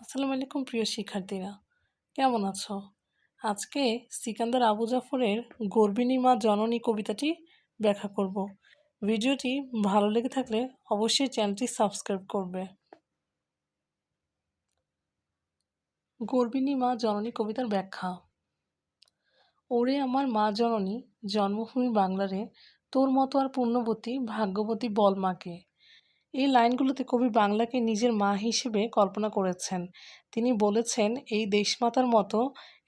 আসসালামু আলাইকুম প্রিয় শিক্ষার্থীরা। কেমন আছো? আজকে সিকান্দার আবু জাফরের গর্বিণী মা জননী কবিতাটি ব্যাখ্যা করব। ভিডিওটি ভালো লেগে থাকলে অবশ্যই চ্যানেলটি সাবস্ক্রাইব করবে। গর্বিণী মা জননী কবিতার ব্যাখ্যা। ওরে আমার মা জননী, জন্মভূমি বাংলারে, তোর মতো আর পুণ্যবতী ভাগ্যবতী বল মাকে। এই লাইনগুলোতে কবি বাংলাকে নিজের মা হিসেবে কল্পনা করেছেন। তিনি বলেছেন, এই দেশমাতার মতো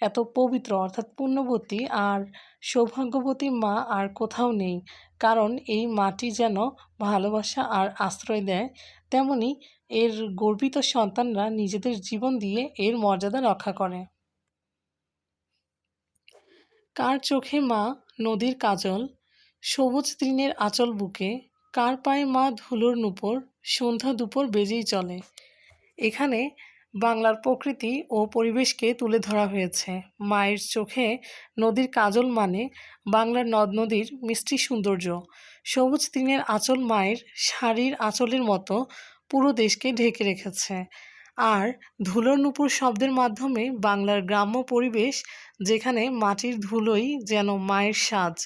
এত পবিত্র, অর্থাৎ পুণ্যবতী আর সৌভাগ্যবতী মা আর কোথাও নেই। কারণ এই মাটি যেন ভালোবাসা আর আশ্রয় দেয়, তেমনি এর গর্বিত সন্তানরা নিজেদের জীবন দিয়ে এর মর্যাদা রক্ষা করে। কার চোখে মা নদীর কাজল, সবুজ তৃণের আচল বুকে কার পায়ে মা ধুলোর নুপুর সন্ধ্যা দুপুর বেজেই চলে। এখানে বাংলার প্রকৃতি ও পরিবেশকে তুলে ধরা হয়েছে। মায়ের চোখে নদীর কাজল মানে বাংলার নদ নদীর মিষ্টি সৌন্দর্য। সবুজ তৃণের আঁচল মায়ের শাড়ির আঁচলের মতো পুরো দেশকে ঢেকে রেখেছে। আর ধুলোর নুপুর শব্দের মাধ্যমে বাংলার গ্রাম্য পরিবেশ যেখানে মাটির ধুলোই যেন মায়ের সাজ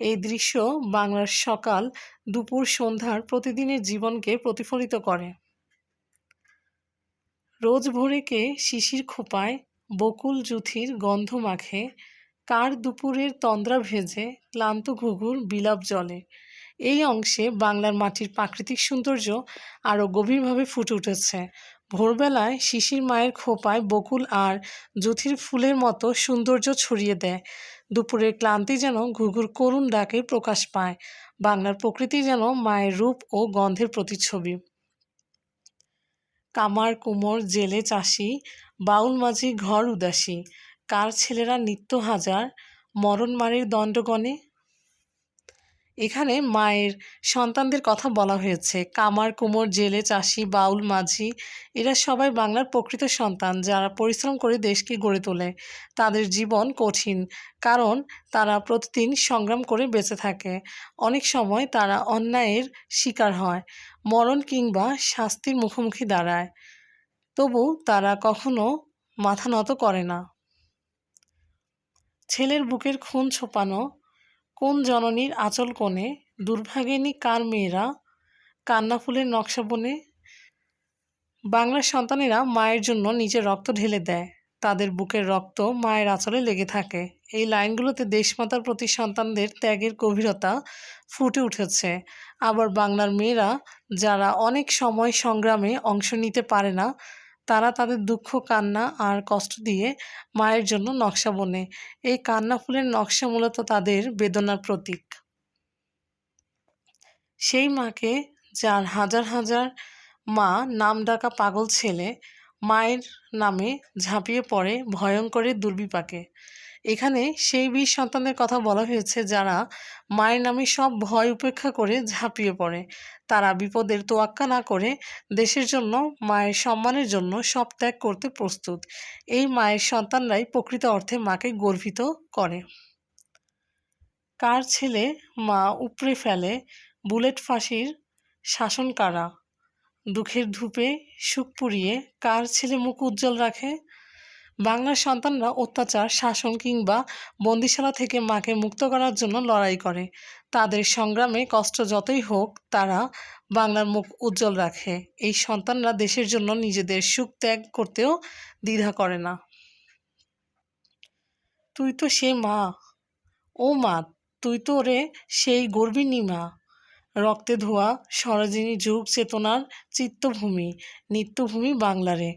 এই দৃশ্য বাংলার সকাল, দুপুর, সন্ধ্যার প্রতিদিনের জীবনকে প্রতিফলিত করে। রোজ ভোরেকে শিশির খোপায় বকুল জুথির গন্ধ মাখে, কার দুপুরের তন্দ্রা ভেজে ক্লান্ত ঘুঘুর বিলাপ জলে এই অংশে বাংলার মাটির প্রাকৃতিক সৌন্দর্য আরও গভীরভাবে ফুটে উঠেছে। ভোরবেলায় শিশির মায়ের খোপায় বকুল আর জুথির ফুলের মতো সৌন্দর্য ছড়িয়ে দেয়। দুপুরের ক্লান্তি যেন ঘুঘুর করুণ ডাকে প্রকাশ পায়। বাংলার প্রকৃতি যেন মায়ের রূপ ও গন্ধের প্রতিচ্ছবি। কামার, কুমোর, জেলে চাষি, বাউল মাঝি, ঘর উদাসী। কার ছেলেরা নিত্য হাজার? মরণ মারের দণ্ডগণে এখানে মায়ের সন্তানদের কথা বলা হয়েছে। কামার, কুমোর, জেলে, চাষি, বাউল, মাঝি, এরা সবাই বাংলার প্রকৃত সন্তান যারা পরিশ্রম করে দেশকে গড়ে তোলে। তাদের জীবন কঠিন, কারণ তারা প্রতিদিন সংগ্রাম করে বেঁচে থাকে। অনেক সময় তারা অন্যায়ের শিকার হয়, মরণ কিংবা শাস্তির মুখোমুখি দাঁড়ায়। তবু তারা কখনো মাথা নত করে না। ছেলের বুকের খুন ছোপানো কোন জননীর আঁচল কোণে, দুর্ভাগিনী কার মেয়েরা, কান্না ফুলের নকশা বনে, বাংলার সন্তানেরা মায়ের জন্য নিজের রক্ত ঢেলে দেয়, তাদের বুকের রক্ত মায়ের আঁচলে লেগে থাকে। এই লাইনগুলোতে দেশমাতার প্রতি সন্তানদের ত্যাগের গভীরতা ফুটে উঠেছে। আবার বাংলার মেয়েরা, যারা অনেক সময় সংগ্রামে অংশ নিতে পারে না তারা তাদের দুঃখ, কান্না আর কষ্ট দিয়ে মায়ের জন্য নকশা বনে। এই কান্না ফুলের নকশা মূলত তাদের বেদনার প্রতীক। সেই মাকে যার হাজার হাজার মা নাম ডাকা পাগল ছেলে মায়ের নামে ঝাঁপিয়ে পড়ে ভয়ঙ্করের দুর্বিপাকে। এখানে সেই বীর সন্তানদের কথা বলা হয়েছে যারা মায়ের নামে সব ভয় উপেক্ষা করে ঝাঁপিয়ে পড়ে। তারা বিপদের তোয়াক্কা না করে দেশের জন্য, মায়ের সম্মানের জন্য সব ত্যাগ করতে প্রস্তুত। এই মায়ের সন্তানরাই প্রকৃত অর্থে মাকে গর্বিত করে। কার ছেলে মা উপড়ে ফেলে বুলেট ফাঁসির শাসন কারা? দুঃখের ধূপে সুখ পুড়িয়ে কার ছেলে মুখ উজ্জ্বল রাখে? বাংলার সন্তানরা অত্যাচার, শাসন কিংবা বন্দিশালা থেকে মাকে মুক্ত করার জন্য লড়াই করে। তাদের সংগ্রামে কষ্ট যতই হোক, তারা বাংলার মুখ উজ্জ্বল রাখে। এই সন্তানরা দেশের জন্য নিজেদের সুখ ত্যাগ করতেও দ্বিধা করে না। তুই তো সে মা। ও মা, তুই তো রে সেই গর্বিনী মা। রক্তে ধোয়া, সরোজিনী যুগ, চেতনার চিত্তভূমি, নিত্যভূমি বাংলারে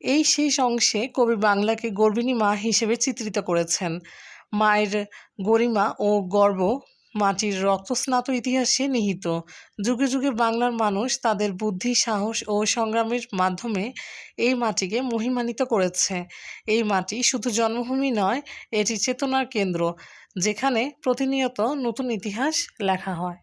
এই শেষ অংশে কবি বাংলাকে গর্বিণী মা হিসেবে চিত্রিত করেছেন। মায়ের গরিমা ও গর্ব মাটির রক্তস্নাত ইতিহাসে নিহিত। যুগে যুগে বাংলার মানুষ তাদের বুদ্ধি, সাহস ও সংগ্রামের মাধ্যমে এই মাটিকে মহিমান্বিত করেছে। এই মাটি শুধু জন্মভূমি নয়, এটি চেতনার কেন্দ্র, যেখানে প্রতিনিয়ত নতুন ইতিহাস লেখা হয়।